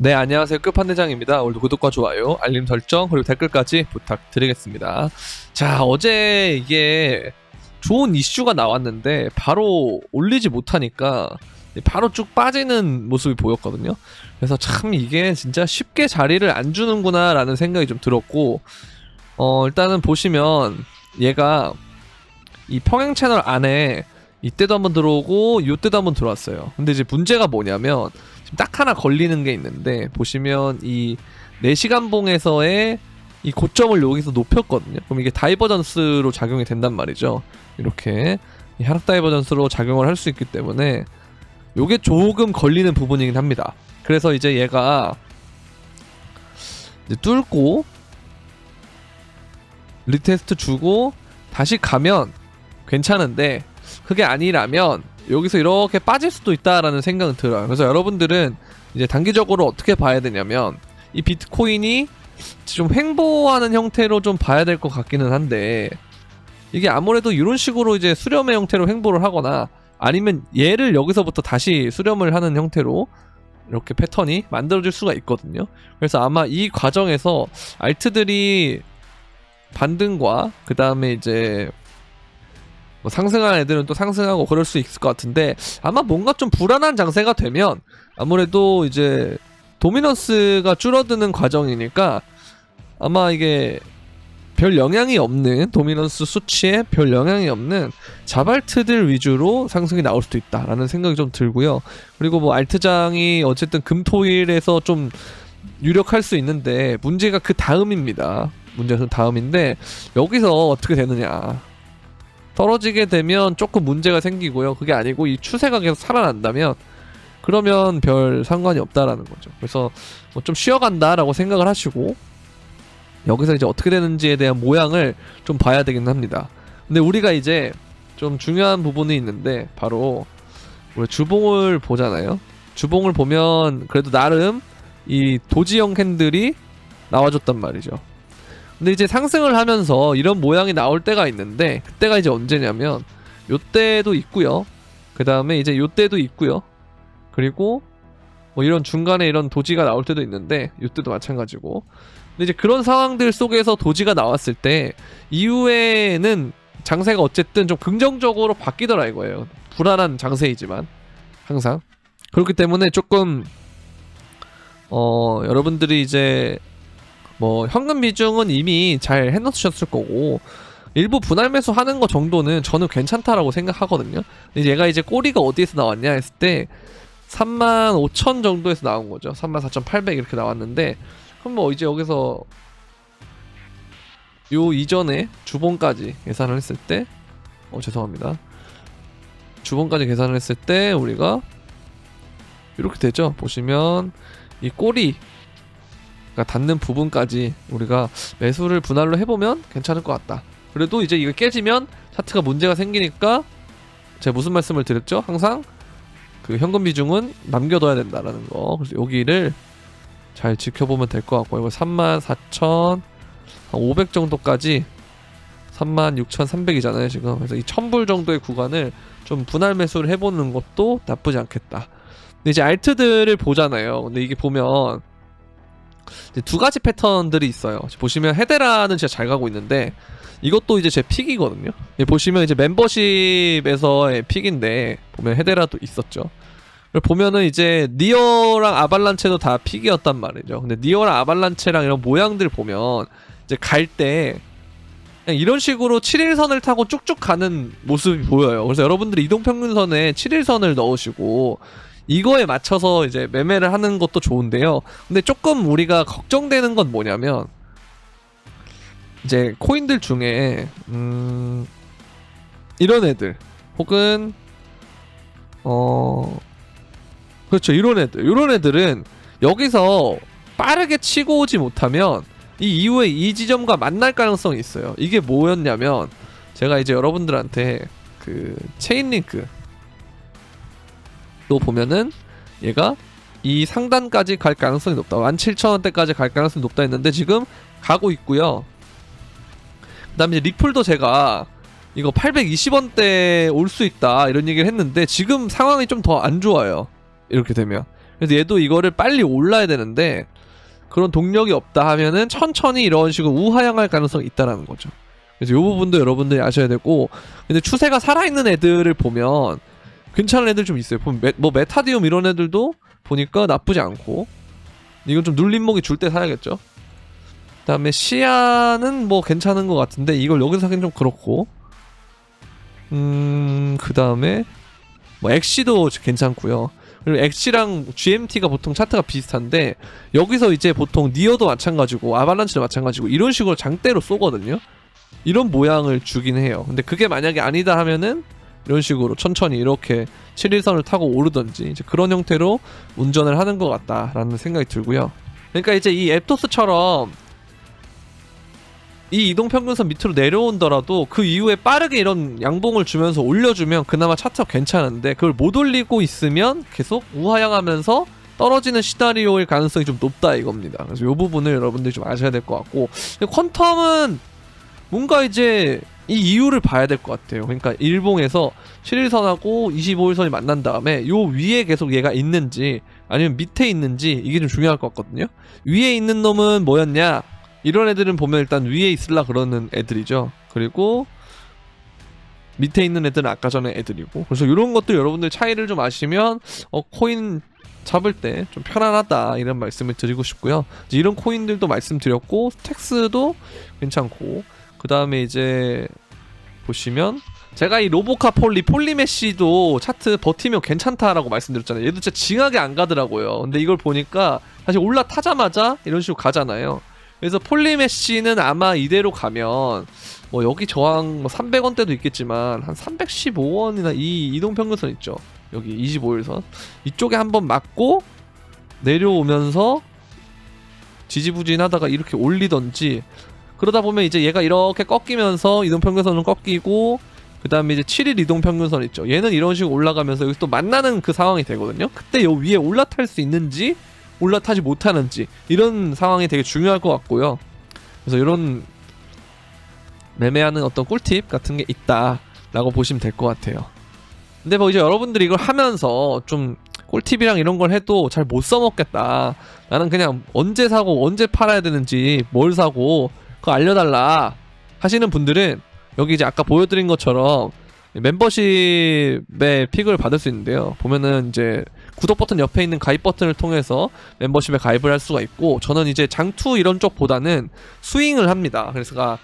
네, 안녕하세요. 끝판대장입니다. 오늘도 구독과 좋아요, 알림 설정, 그리고 댓글까지 부탁드리겠습니다. 자, 어제 이게 좋은 이슈가 나왔는데, 바로 올리지 못하니까, 바로 쭉 빠지는 모습이 보였거든요. 그래서 참 이게 진짜 쉽게 자리를 안 주는구나라는 생각이 좀 들었고, 어, 일단은 보시면, 얘가 이 평행 채널 안에 이때도 한번 들어오고, 요때도 한번 들어왔어요. 근데 이제 문제가 뭐냐면, 지금 딱 하나 걸리는 게 있는데 보시면 이 4시간 봉에서의 이 고점을 여기서 높였거든요. 그럼 이게 다이버전스로 작용이 된단 말이죠. 이렇게 이 하락 다이버전스로 작용을 할 수 있기 때문에 요게 조금 걸리는 부분이긴 합니다. 그래서 이제 얘가 이제 뚫고 리테스트 주고 다시 가면 괜찮은데 그게 아니라면 여기서 이렇게 빠질 수도 있다라는 생각은 들어요. 그래서 여러분들은 이제 단기적으로 어떻게 봐야 되냐면 이 비트코인이 좀 횡보하는 형태로 좀 봐야 될 것 같기는 한데 이게 아무래도 이런 식으로 이제 수렴의 형태로 횡보를 하거나 아니면 얘를 여기서부터 다시 수렴을 하는 형태로 이렇게 패턴이 만들어질 수가 있거든요. 그래서 아마 이 과정에서 알트들이 반등과 그 다음에 이제 뭐 상승하는 애들은 또 상승하고 그럴 수 있을 것 같은데 아마 뭔가 좀 불안한 장세가 되면 아무래도 이제 도미넌스가 줄어드는 과정이니까 아마 이게 별 영향이 없는 도미넌스 수치에 별 영향이 없는 자발트들 위주로 상승이 나올 수도 있다라는 생각이 좀 들고요. 그리고 뭐 알트장이 어쨌든 금토일에서 좀 유력할 수 있는데 문제가 그 다음입니다. 문제가 그 다음인데 여기서 어떻게 되느냐. 떨어지게 되면 조금 문제가 생기고요. 그게 아니고 이 추세가 계속 살아난다면 그러면 별 상관이 없다라는 거죠. 그래서 뭐 좀 쉬어간다라고 생각을 하시고 여기서 이제 어떻게 되는지에 대한 모양을 좀 봐야 되긴 합니다. 근데 우리가 이제 좀 중요한 부분이 있는데 바로 우리 주봉을 보잖아요. 주봉을 보면 그래도 나름 이 도지형 캔들이 나와줬단 말이죠. 근데 이제 상승을 하면서 이런 모양이 나올 때가 있는데 그때가 이제 언제냐면 요때도 있고요. 그 다음에 이제 요때도 있고요. 그리고 뭐 이런 중간에 이런 도지가 나올 때도 있는데 요때도 마찬가지고. 근데 이제 그런 상황들 속에서 도지가 나왔을 때 이후에는 장세가 어쨌든 좀 긍정적으로 바뀌더라 이거예요. 불안한 장세이지만 항상 그렇기 때문에 조금 어 여러분들이 이제 뭐 현금 비중은 이미 잘 해놓으셨을 거고 일부 분할 매수 하는 거 정도는 저는 괜찮다라고 생각하거든요. 근데 얘가 이제 꼬리가 어디에서 나왔냐 했을 때 3만 5천 정도에서 나온 거죠. 3만 4,800 이렇게 나왔는데 그럼 뭐 이제 여기서 요 이전에 주봉까지 계산을 했을 때 어 죄송합니다. 주봉까지 계산을 했을 때 우리가 이렇게 되죠. 보시면 이 꼬리 그러니까 닿는 부분까지 우리가 매수를 분할로 해보면 괜찮을 것 같다. 그래도 이제 이거 깨지면 차트가 문제가 생기니까 제가 무슨 말씀을 드렸죠? 항상 그 현금 비중은 남겨둬야 된다라는 거. 그래서 여기를 잘 지켜보면 될 것 같고 이거 34,500 정도까지 36,300이잖아요 지금. 그래서 이 1,000불 정도의 구간을 좀 분할 매수를 해보는 것도 나쁘지 않겠다. 근데 이제 알트들을 보잖아요. 근데 이게 보면 두 가지 패턴들이 있어요. 보시면 헤데라는 진짜 잘 가고 있는데 이것도 이제 제 픽이거든요. 예, 보시면 이제 멤버십에서의 픽인데 보면 헤데라도 있었죠. 보면은 이제 니어랑 아발란체도 다 픽이었단 말이죠. 근데 니어랑 아발란체랑 이런 모양들 보면 이제 갈 때 이런 식으로 7일선을 타고 쭉쭉 가는 모습이 보여요. 그래서 여러분들이 이동평균선에 7일선을 넣으시고 이거에 맞춰서 이제 매매를 하는 것도 좋은데요. 근데 조금 우리가 걱정되는 건 뭐냐면 이제 코인들 중에 음 이런 애들 혹은 어 그렇죠 이런 애들 이런 애들은 여기서 빠르게 치고 오지 못하면 이 이후에 이 지점과 만날 가능성이 있어요. 이게 뭐였냐면 제가 이제 여러분들한테 그 체인 링크 또 보면은 얘가 이 상단까지 갈 가능성이 높다. 17,000원대까지 갈 가능성이 높다 했는데 지금 가고 있고요. 그다음에 리플도 제가 이거 820원대 올 수 있다 이런 얘기를 했는데 지금 상황이 좀 더 안 좋아요. 이렇게 되면 그래서 얘도 이거를 빨리 올라야 되는데 그런 동력이 없다 하면은 천천히 이런 식으로 우하향할 가능성이 있다라는 거죠. 그래서 이 부분도 여러분들이 아셔야 되고 근데 추세가 살아있는 애들을 보면 괜찮은 애들 좀 있어요. 보면 메, 뭐 메타디움 이런 애들도 보니까 나쁘지 않고 이건 좀 눌림목이 줄 때 사야겠죠. 그다음에 시야는 뭐 괜찮은 것 같은데 이걸 여기서 사긴 좀 그렇고 음 그다음에 뭐 엑시도 괜찮고요. 그리고 엑시랑 GMT가 보통 차트가 비슷한데 여기서 이제 보통 니어도 마찬가지고 아발란치도 마찬가지고 이런 식으로 장대로 쏘거든요. 이런 모양을 주긴 해요. 근데 그게 만약에 아니다 하면은 이런 식으로 천천히 이렇게 7일선을 타고 오르던지 이제 그런 형태로 운전을 하는 것 같다라는 생각이 들고요. 그러니까 이제 이 앱토스처럼 이 이동 평균선 밑으로 내려온더라도 그 이후에 빠르게 이런 양봉을 주면서 올려주면 그나마 차트가 괜찮은데 그걸 못 올리고 있으면 계속 우하향하면서 떨어지는 시나리오일 가능성이 좀 높다 이겁니다. 그래서 이 부분을 여러분들이 좀 아셔야 될 것 같고 퀀텀은 뭔가 이제 이 이유를 봐야 될 것 같아요. 그러니까 일봉에서 7일선하고 25일선이 만난 다음에 요 위에 계속 얘가 있는지 아니면 밑에 있는지 이게 좀 중요할 것 같거든요. 위에 있는 놈은 뭐였냐? 이런 애들은 보면 일단 위에 있을라 그러는 애들이죠. 그리고 밑에 있는 애들은 아까 전에 애들이고 그래서 이런 것들 여러분들 차이를 좀 아시면 어 코인 잡을 때 좀 편안하다 이런 말씀을 드리고 싶고요. 이제 이런 코인들도 말씀드렸고 스택스도 괜찮고 그 다음에 이제 보시면 제가 이 로보카 폴리 폴리메시도 차트 버티면 괜찮다라고 말씀드렸잖아요. 얘도 진짜 징하게 안 가더라고요. 근데 이걸 보니까 사실 올라타자마자 이런 식으로 가잖아요. 그래서 폴리메시는 아마 이대로 가면 뭐 여기 저항 뭐 300원대도 있겠지만 한 315원이나 이 이동 평균선 있죠. 여기 25일선 이쪽에 한번 맞고 내려오면서 지지부진하다가 이렇게 올리던지 그러다 보면 이제 얘가 이렇게 꺾이면서 이동 평균선은 꺾이고 그 다음에 이제 7일 이동 평균선 있죠. 얘는 이런 식으로 올라가면서 여기 또 만나는 그 상황이 되거든요. 그때 요 위에 올라탈 수 있는지 올라타지 못하는지 이런 상황이 되게 중요할 것 같고요. 그래서 이런 매매하는 어떤 꿀팁 같은 게 있다라고 보시면 될 것 같아요. 근데 뭐 이제 여러분들이 이걸 하면서 좀 꿀팁이랑 이런 걸 해도 잘 못 써먹겠다. 나는 그냥 언제 사고 언제 팔아야 되는지 뭘 사고 그거 알려달라 하시는 분들은 여기 이제 아까 보여드린 것처럼 멤버십에 픽을 받을 수 있는데요. 보면은 이제 구독 버튼 옆에 있는 가입 버튼을 통해서 멤버십에 가입을 할 수가 있고 저는 이제 장투 이런 쪽보다는 스윙을 합니다. 그래서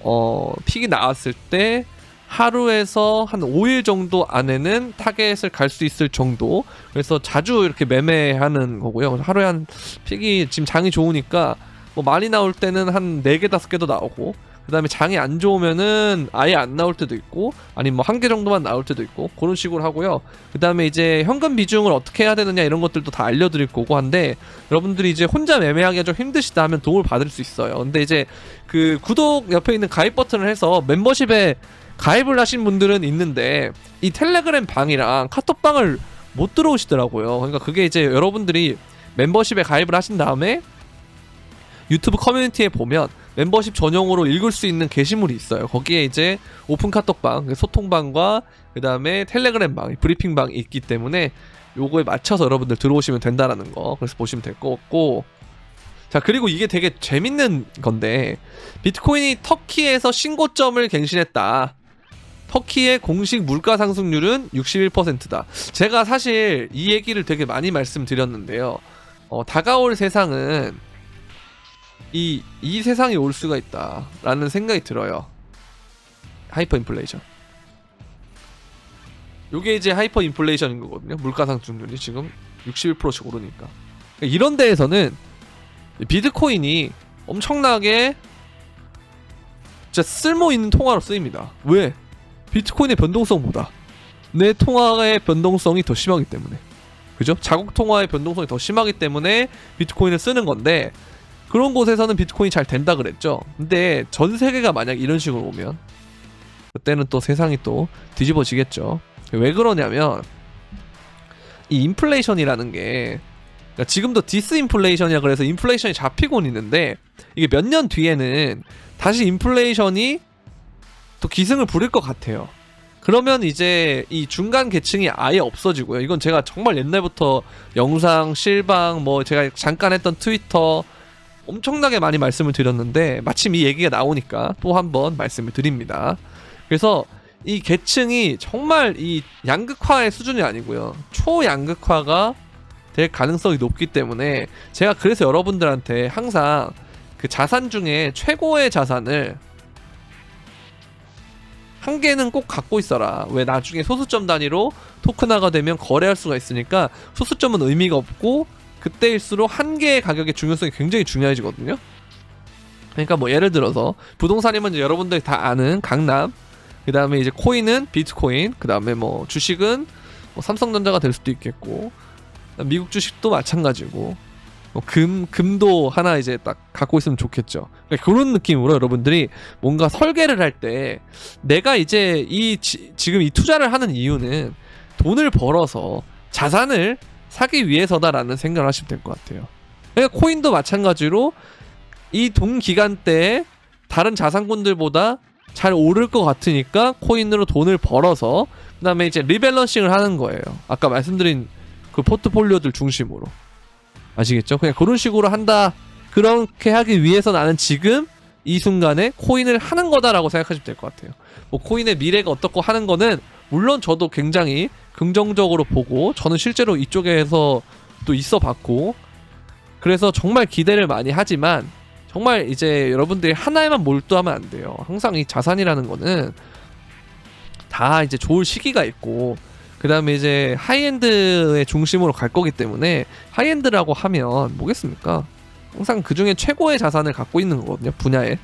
어 픽이 나왔을 때 하루에서 한 5일 정도 안에는 타겟을 갈 수 있을 정도 그래서 자주 이렇게 매매하는 거고요. 하루에 한 픽이 지금 장이 좋으니까 뭐 많이 나올 때는 한 4개, 5개도 나오고 그 다음에 장이 안 좋으면은 아예 안 나올 때도 있고 아니면 뭐 한 개 정도만 나올 때도 있고 그런 식으로 하고요. 그 다음에 이제 현금 비중을 어떻게 해야 되느냐 이런 것들도 다 알려드릴 거고 한데 여러분들이 이제 혼자 매매하기가 좀 힘드시다 하면 도움을 받을 수 있어요. 근데 이제 그 구독 옆에 있는 가입 버튼을 해서 멤버십에 가입을 하신 분들은 있는데 이 텔레그램 방이랑 카톡방을 못 들어오시더라고요. 그러니까 그게 이제 여러분들이 멤버십에 가입을 하신 다음에 유튜브 커뮤니티에 보면 멤버십 전용으로 읽을 수 있는 게시물이 있어요. 거기에 이제 오픈 카톡방, 소통방과 그 다음에 텔레그램방, 브리핑방이 있기 때문에 요거에 맞춰서 여러분들 들어오시면 된다라는 거. 그래서 보시면 될 것 같고. 자, 그리고 이게 되게 재밌는 건데, 비트코인이 터키에서 신고점을 갱신했다. 터키의 공식 물가 상승률은 61%다. 제가 사실 이 얘기를 되게 많이 말씀드렸는데요. 어, 다가올 세상은 이, 이 세상이 올 수가 있다라는 생각이 들어요. 하이퍼 인플레이션. 요게 이제 하이퍼 인플레이션인 거거든요. 물가 상승률이 지금 61%씩 오르니까. 그러니까 이런 데에서는 비트코인이 엄청나게 진짜 쓸모 있는 통화로 쓰입니다. 왜? 비트코인의 변동성보다 내 통화의 변동성이 더 심하기 때문에. 그죠? 자국 통화의 변동성이 더 심하기 때문에 비트코인을 쓰는 건데 그런 곳에서는 비트코인이 잘 된다 그랬죠. 근데 전 세계가 만약 이런 식으로 오면 그때는 또 세상이 또 뒤집어지겠죠. 왜 그러냐면 이 인플레이션이라는 게 그러니까 지금도 디스인플레이션이라 그래서 인플레이션이 잡히곤 있는데 이게 몇 년 뒤에는 다시 인플레이션이 또 기승을 부릴 것 같아요. 그러면 이제 이 중간 계층이 아예 없어지고요. 이건 제가 정말 옛날부터 영상, 실방, 뭐 제가 잠깐 했던 트위터 엄청나게 많이 말씀을 드렸는데 마침 이 얘기가 나오니까 또 한번 말씀을 드립니다. 그래서 이 계층이 정말 이 양극화의 수준이 아니고요. 초양극화가 될 가능성이 높기 때문에 제가 그래서 여러분들한테 항상 그 자산 중에 최고의 자산을 한 개는 꼭 갖고 있어라. 왜 나중에 소수점 단위로 토큰화가 되면 거래할 수가 있으니까 소수점은 의미가 없고 그때일수록 한 개의 가격의 중요성이 굉장히 중요해지거든요. 그러니까 뭐 예를 들어서 부동산이면 이제 여러분들이 다 아는 강남, 그 다음에 이제 코인은 비트코인, 그 다음에 뭐 주식은 뭐 삼성전자가 될 수도 있겠고 미국 주식도 마찬가지고 뭐 금, 금도 하나 이제 딱 갖고 있으면 좋겠죠. 그러니까 그런 느낌으로 여러분들이 뭔가 설계를 할 때 내가 이제 이 지, 지금 이 투자를 하는 이유는 돈을 벌어서 자산을 사기 위해서다라는 생각을 하시면 될 것 같아요. 그러니까 코인도 마찬가지로 이 동 기간 때에 다른 자산군들보다 잘 오를 것 같으니까 코인으로 돈을 벌어서 그다음에 이제 리밸런싱을 하는 거예요. 아까 말씀드린 그 포트폴리오들 중심으로 아시겠죠? 그냥 그런 식으로 한다. 그렇게 하기 위해서 나는 지금 이 순간에 코인을 하는 거다라고 생각하시면 될 것 같아요. 뭐 코인의 미래가 어떻고 하는 거는 물론 저도 굉장히 긍정적으로 보고 저는 실제로 이쪽에서 또 있어 봤고 그래서 정말 기대를 많이 하지만 정말 이제 여러분들이 하나에만 몰두하면 안 돼요. 항상 이 자산이라는 거는 다 이제 좋을 시기가 있고 그 다음에 이제 하이엔드의 중심으로 갈 거기 때문에 하이엔드라고 하면 뭐겠습니까? 항상 그 중에 최고의 자산을 갖고 있는 거거든요 분야에.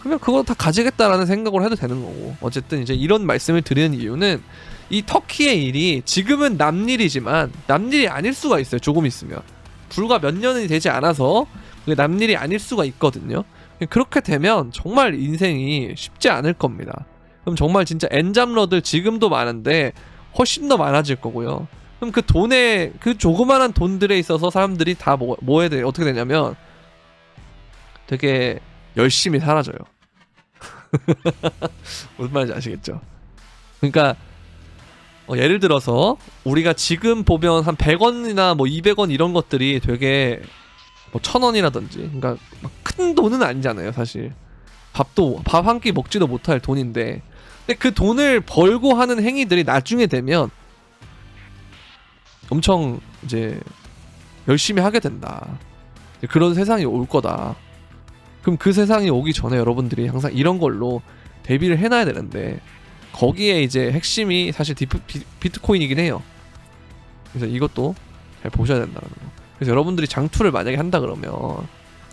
그러면 그거 다 가지겠다라는 생각을 해도 되는 거고 어쨌든 이제 이런 말씀을 드리는 이유는 이 터키의 일이 지금은 남일이지만 남일이 아닐 수가 있어요 조금 있으면. 불과 몇 년이 되지 않아서 그게 남일이 아닐 수가 있거든요. 그렇게 되면 정말 인생이 쉽지 않을 겁니다. 그럼 정말 진짜 엔잡러들 지금도 많은데 훨씬 더 많아질 거고요. 그럼 그 돈에 그 조그만한 돈들에 있어서 사람들이 다 뭐, 뭐 해야 돼 어떻게 되냐면 되게 열심히 사라져요. 무슨 말인지 아시겠죠? 그러니까 어, 예를 들어서 우리가 지금 보면 한 100원이나 뭐 200원 이런 것들이 되게 뭐 1000원이라든지 그러니까 막큰 돈은 아니잖아요, 사실. 밥도 밥 한 끼 먹지도 못할 돈인데. 근데 그 돈을 벌고 하는 행위들이 나중에 되면 엄청 이제 열심히 하게 된다. 그런 세상이 올 거다. 그럼 그 세상이 오기 전에 여러분들이 항상 이런 걸로 대비를 해놔야 되는데 거기에 이제 핵심이 사실 디프, 비, 비트코인이긴 해요. 그래서 이것도 잘 보셔야 된다는 거. 그래서 여러분들이 장투를 만약에 한다 그러면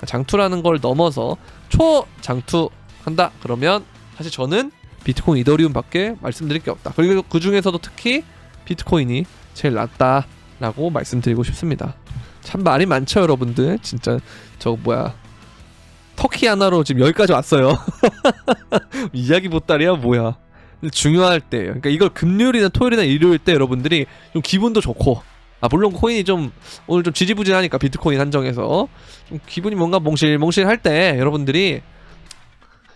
장투라는 걸 넘어서 초 장투 한다 그러면 사실 저는 비트코인 이더리움밖에 말씀드릴 게 없다. 그리고 그 중에서도 특히 비트코인이 제일 낫다라고 말씀드리고 싶습니다. 참 말이 많죠, 여러분들. 진짜 저 뭐야 터키 하나로 지금 여기까지 왔어요. 이야기 보따리야 뭐야. 중요할 때, 그러니까 이걸 금요일이나 토요일이나 일요일 때 여러분들이 좀 기분도 좋고, 아 물론 코인이 좀 오늘 좀 지지부진하니까 비트코인 한정해서 좀 기분이 뭔가 몽실몽실 할 때 여러분들이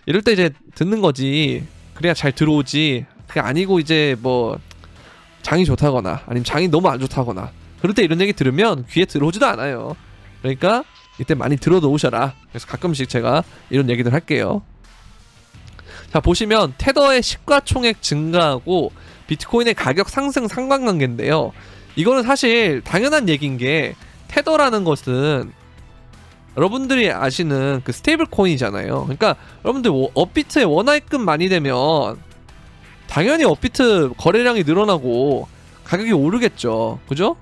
이럴 때 이제 듣는 거지. 그래야 잘 들어오지. 그게 아니고 이제 뭐 장이 좋다거나 아니면 장이 너무 안 좋다거나 그럴 때 이런 얘기 들으면 귀에 들어오지도 않아요. 그러니까 이때 많이 들어 놓으셔라. 그래서 가끔씩 제가 이런 얘기들 할게요. 자 보시면 테더의 시가총액 증가하고 비트코인의 가격 상승 상관관계인데요. 이거는 사실 당연한 얘기인 게 테더라는 것은 여러분들이 아시는 그 스테이블 코인이잖아요. 그러니까 여러분들 워- 업비트에 원화입금 많이 되면 당연히 업비트 거래량이 늘어나고 가격이 오르겠죠. 그죠?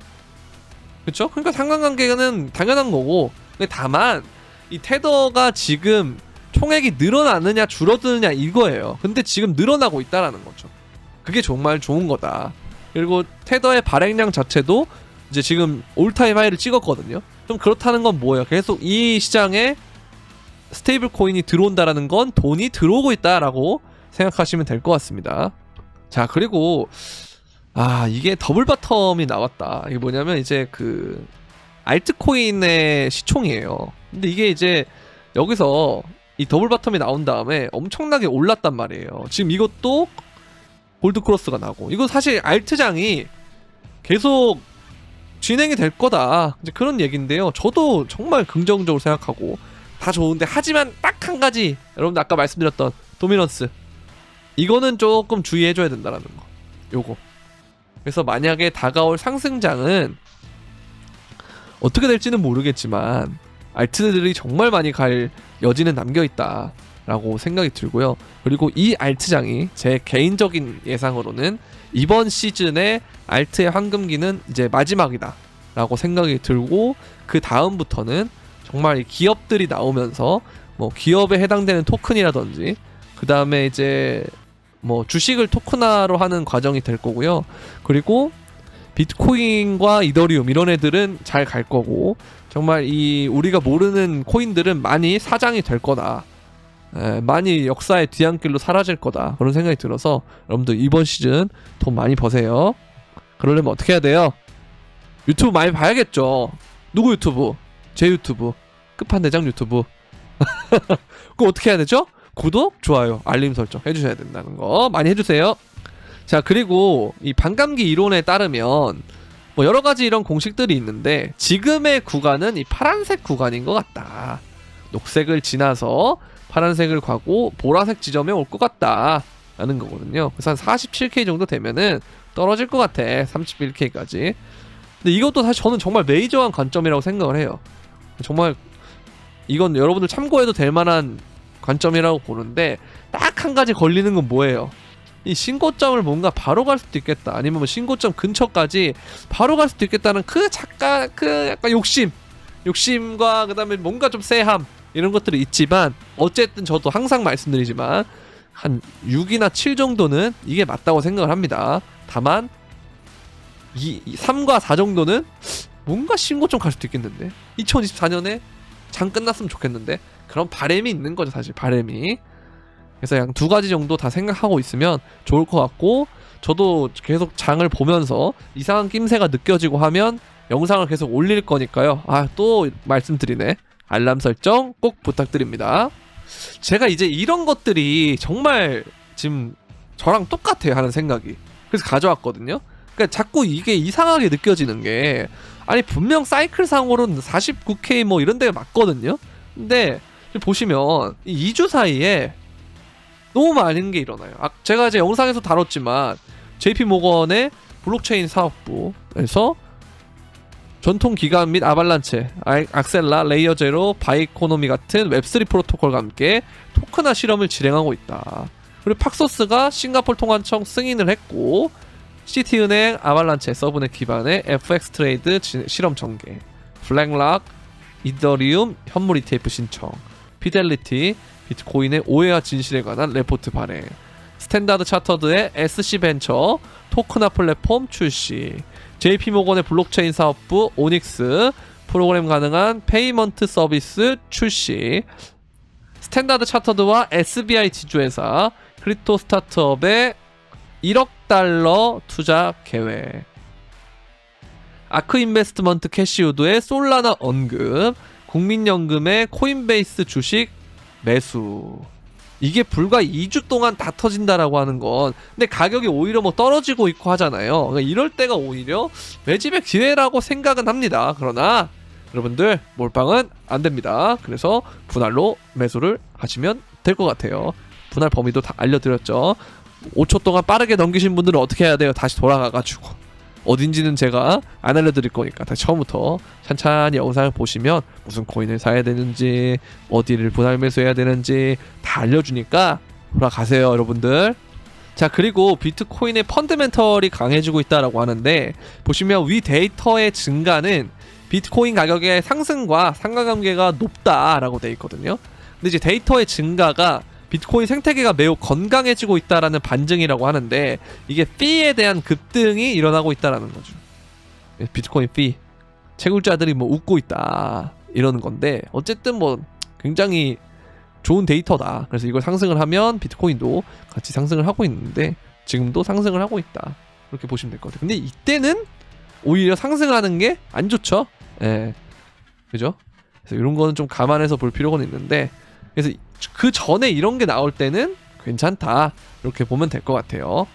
그렇죠? 그러니까 상관관계는 당연한 거고. 근데 다만 이 테더가 지금 총액이 늘어나느냐 줄어드느냐 이거예요. 근데 지금 늘어나고 있다라는 거죠. 그게 정말 좋은 거다. 그리고 테더의 발행량 자체도 이제 지금 올타임 하이를 찍었거든요. 좀 그렇다는 건 뭐예요? 계속 이 시장에 스테이블 코인이 들어온다라는 건 돈이 들어오고 있다라고 생각하시면 될 것 같습니다. 자, 그리고 아, 이게 더블 바텀이 나왔다. 이게 뭐냐면 이제 그 알트코인의 시총이에요. 근데 이게 이제 여기서 이 더블 바텀이 나온 다음에 엄청나게 올랐단 말이에요. 지금 이것도 골드 크로스가 나고. 이거 사실 알트장이 계속 진행이 될 거다. 이제 그런 얘기인데요. 저도 정말 긍정적으로 생각하고 다 좋은데 하지만 딱 한 가지 여러분들 아까 말씀드렸던 도미넌스. 이거는 조금 주의해줘야 된다라는 거. 요거. 그래서 만약에 다가올 상승장은 어떻게 될지는 모르겠지만 알트들이 정말 많이 갈 여지는 남겨 있다라고 생각이 들고요. 그리고 이 알트장이 제 개인적인 예상으로는 이번 시즌에 알트의 황금기는 이제 마지막이다라고 생각이 들고 그 다음부터는 정말 이 기업들이 나오면서 뭐 기업에 해당되는 토큰이라든지 그 다음에 이제 뭐 주식을 토큰화로 하는 과정이 될 거고요. 그리고 비트코인과 이더리움 이런 애들은 잘 갈 거고 정말 이 우리가 모르는 코인들은 많이 사장이 될 거다. 에, 많이 역사의 뒤안길로 사라질 거다. 그런 생각이 들어서 여러분들 이번 시즌 돈 많이 버세요. 그러려면 어떻게 해야 돼요? 유튜브 많이 봐야겠죠. 누구 유튜브? 제 유튜브. 끝판대장 유튜브. 그거 어떻게 해야 되죠? 구독, 좋아요, 알림 설정 해주셔야 된다는 거 많이 해주세요. 자 그리고 이 반감기 이론에 따르면 뭐 여러 가지 이런 공식들이 있는데 지금의 구간은 이 파란색 구간인 것 같다. 녹색을 지나서 파란색을 가고 보라색 지점에 올 것 같다 라는 거거든요. 그래서 한 47K 정도 되면은 떨어질 것 같아. 31K까지. 근데 이것도 사실 저는 정말 메이저한 관점이라고 생각을 해요. 정말 이건 여러분들 참고해도 될 만한 관점이라고 보는데 딱 한 가지 걸리는 건 뭐예요? 이 신고점을 뭔가 바로 갈 수도 있겠다. 아니면 뭐 신고점 근처까지 바로 갈 수도 있겠다는 그 잠깐 그 약간 욕심, 욕심과 그다음에 뭔가 좀 쎄함. 이런 것들이 있지만 어쨌든 저도 항상 말씀드리지만 한 6이나 7 정도는 이게 맞다고 생각을 합니다. 다만 이 3과 4 정도는 뭔가 신고점 갈 수도 있겠는데? 2024년에 장 끝났으면 좋겠는데? 그런 바램이 있는 거죠 사실. 바램이 그래서 양두 가지 정도 다 생각하고 있으면 좋을 것 같고 저도 계속 장을 보면서 이상한 낌새가 느껴지고 하면 영상을 계속 올릴 거니까요. 아 또 말씀드리네. 알람 설정 꼭 부탁드립니다. 제가 이제 이런 것들이 정말 지금 저랑 똑같아요 하는 생각이. 그래서 가져왔거든요. 그러니까 자꾸 이게 이상하게 느껴지는 게 아니 분명 사이클상으로는 49K 뭐 이런 데가 맞거든요. 근데 보시면 이 2주 사이에 너무 많은 게 일어나요. 아, 제가 이제 영상에서 다뤘지만 JP 모건의 블록체인 사업부에서 전통 기관 및 아발란체, 아- 악셀라, 레이어 제로, 바이코노미 같은 웹3 프로토콜과 함께 토크나 실험을 진행하고 있다. 그리고 팍소스가 싱가폴 통관청 승인을 했고 시티은행 아발란체 서브넷 기반의 FX 트레이드 지- 실험 전개, 블랙락, 이더리움 현물 ETF 신청, 피델리티, 비트코인의 오해와 진실에 관한 레포트 발행, 스탠다드 차터드의 SC 벤처 토크나 플랫폼 출시, JP 모건의 블록체인 사업부 오닉스 프로그램 가능한 페이먼트 서비스 출시, 스탠다드 차터드와 SBI 지주회사 크립토 스타트업의 1억 달러 투자 계획. 아크 인베스트먼트 캐시우드의 솔라나 언급, 국민연금의 코인베이스 주식 매수. 이게 불과 2주 동안 다 터진다라고 하는 건 근데 가격이 오히려 뭐 떨어지고 있고 하잖아요. 그러니까 이럴 때가 오히려 매집의 기회라고 생각은 합니다. 그러나 여러분들 몰빵은 안 됩니다. 그래서 분할로 매수를 하시면 될 것 같아요. 분할 범위도 다 알려드렸죠. 5초 동안 빠르게 넘기신 분들은 어떻게 해야 돼요? 다시 돌아가가지고 어딘지는 제가 안 알려드릴 거니까 다시 처음부터 찬찬히 영상을 보시면 무슨 코인을 사야 되는지 어디를 분할 매수해야 되는지 다 알려주니까 돌아가세요 여러분들. 자 그리고 비트코인의 펀드멘털이 강해지고 있다라고 하는데 보시면 위 데이터의 증가는 비트코인 가격의 상승과 상관관계가 높다라고 돼 있거든요. 근데 이제 데이터의 증가가 비트코인 생태계가 매우 건강해지고 있다라는 반증이라고 하는데 이게 피에 대한 급등이 일어나고 있다라는 거죠. 예, 비트코인 피 채굴자들이 뭐 웃고 있다 이러는 건데 어쨌든 뭐 굉장히 좋은 데이터다. 그래서 이걸 상승을 하면 비트코인도 같이 상승을 하고 있는데 지금도 상승을 하고 있다. 그렇게 보시면 될 것 같아요. 근데 이때는 오히려 상승하는 게 안 좋죠. 예. 그죠? 그래서 이런 거는 좀 감안해서 볼 필요가 있는데 그래서 그 전에 이런 게 나올 때는 괜찮다. 이렇게 보면 될 것 같아요.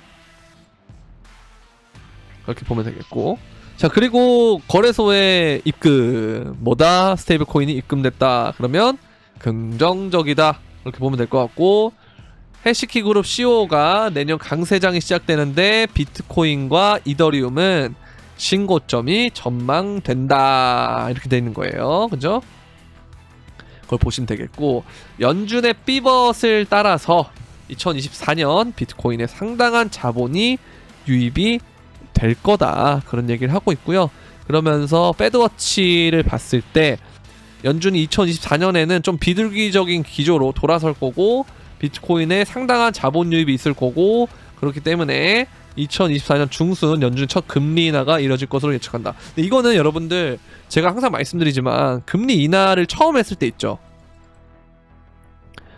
그렇게 보면 되겠고. 자 그리고 거래소에 입금 뭐다 스테이블 코인이 입금됐다. 그러면 긍정적이다. 그렇게 보면 될 것 같고. 해시키 그룹 CEO가 내년 강세장이 시작되는데 비트코인과 이더리움은 신고점이 전망된다. 이렇게 돼 있는 거예요. 그죠 그걸 보시면 되겠고 연준의 삐벗을 따라서 2024년 비트코인에 상당한 자본이 유입이 될 거다 그런 얘기를 하고 있고요. 그러면서 패드워치를 봤을 때 연준이 2024년에는 좀 비둘기적인 기조로 돌아설 거고 비트코인에 상당한 자본 유입이 있을 거고 그렇기 때문에 2024년 중순 연준 첫 금리 인하가 이뤄질 것으로 예측한다. 근데 이거는 여러분들 제가 항상 말씀드리지만 금리 인하를 처음 했을 때 있죠.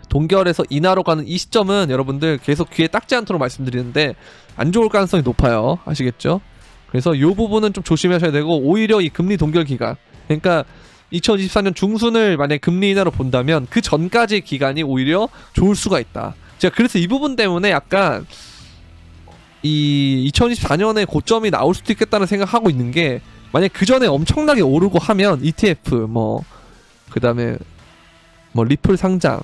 동결에서 인하로 가는 이 시점은 여러분들 계속 귀에 딱지 않도록 말씀드리는데 안 좋을 가능성이 높아요. 아시겠죠? 그래서 이 부분은 좀 조심하셔야 되고 오히려 이 금리 동결 기간 그러니까 2024년 중순을 만약 금리 인하로 본다면 그 전까지 기간이 오히려 좋을 수가 있다. 제가 그래서 이 부분 때문에 약간 이 2024년에 고점이 나올 수도 있겠다는 생각하고 있는 게 만약 그 전에 엄청나게 오르고 하면 ETF 뭐 그다음에 뭐 리플 상장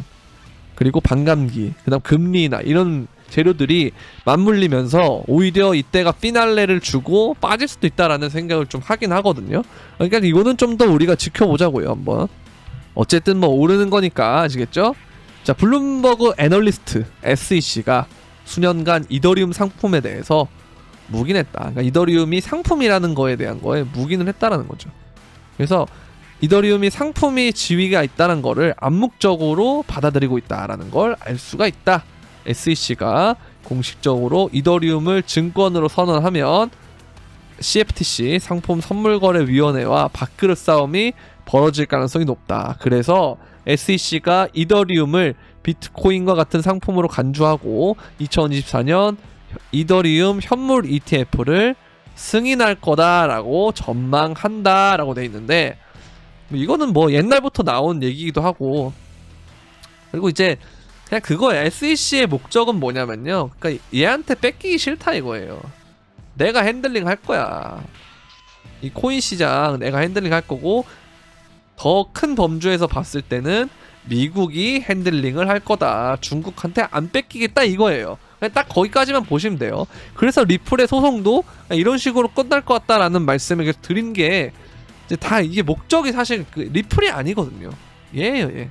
그리고 반감기 그다음 금리나 이런 재료들이 맞물리면서 오히려 이때가 피날레를 주고 빠질 수도 있다라는 생각을 좀 하긴 하거든요. 그러니까 이거는 좀 더 우리가 지켜보자고요 한번. 어쨌든 뭐 오르는 거니까 아시겠죠? 자 블룸버그 애널리스트 SEC가 수년간 이더리움 상품에 대해서 묵인했다. 그러니까 이더리움이 상품이라는 거에 대한 거에 묵인을 했다라는 거죠. 그래서 이더리움이 상품이 지위가 있다는 거를 암묵적으로 받아들이고 있다라는 걸 알 수가 있다. SEC가 공식적으로 이더리움을 증권으로 선언하면 CFTC 상품 선물거래위원회와 밥그릇 싸움이 벌어질 가능성이 높다. 그래서 SEC가 이더리움을 비트코인과 같은 상품으로 간주하고 2024년 이더리움 현물 ETF를 승인할 거다라고 전망한다라고 돼 있는데 뭐 이거는 뭐 옛날부터 나온 얘기기도 하고 그리고 이제 그냥 그거예요. SEC의 목적은 뭐냐면요. 그러니까 얘한테 뺏기기 싫다 이거예요. 내가 핸들링 할 거야. 이 코인 시장 내가 핸들링 할 거고 더 큰 범주에서 봤을 때는 미국이 핸들링을 할 거다. 중국한테 안 뺏기겠다 이거예요. 딱 거기까지만 보시면 돼요. 그래서 리플의 소송도 이런 식으로 끝날 것 같다라는 말씀을 드린 게 다 이게 목적이 사실 그 리플이 아니거든요. 얘예요, 얘.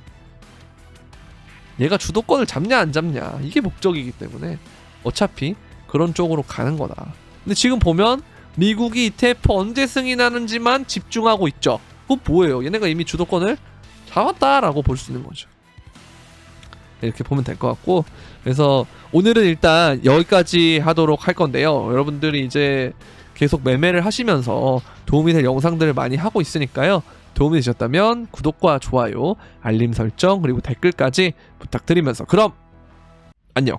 얘가 주도권을 잡냐 안 잡냐 이게 목적이기 때문에 어차피 그런 쪽으로 가는 거다. 근데 지금 보면 미국이 ETF 언제 승인하는지만 집중하고 있죠. 그거 뭐예요? 얘네가 이미 주도권을 잡았다라고 볼 수 있는 거죠. 이렇게 보면 될 것 같고 그래서 오늘은 일단 여기까지 하도록 할 건데요. 여러분들이 이제 계속 매매를 하시면서 도움이 될 영상들을 많이 하고 있으니까요. 도움이 되셨다면 구독과 좋아요, 알림 설정 그리고 댓글까지 부탁드리면서 그럼 안녕.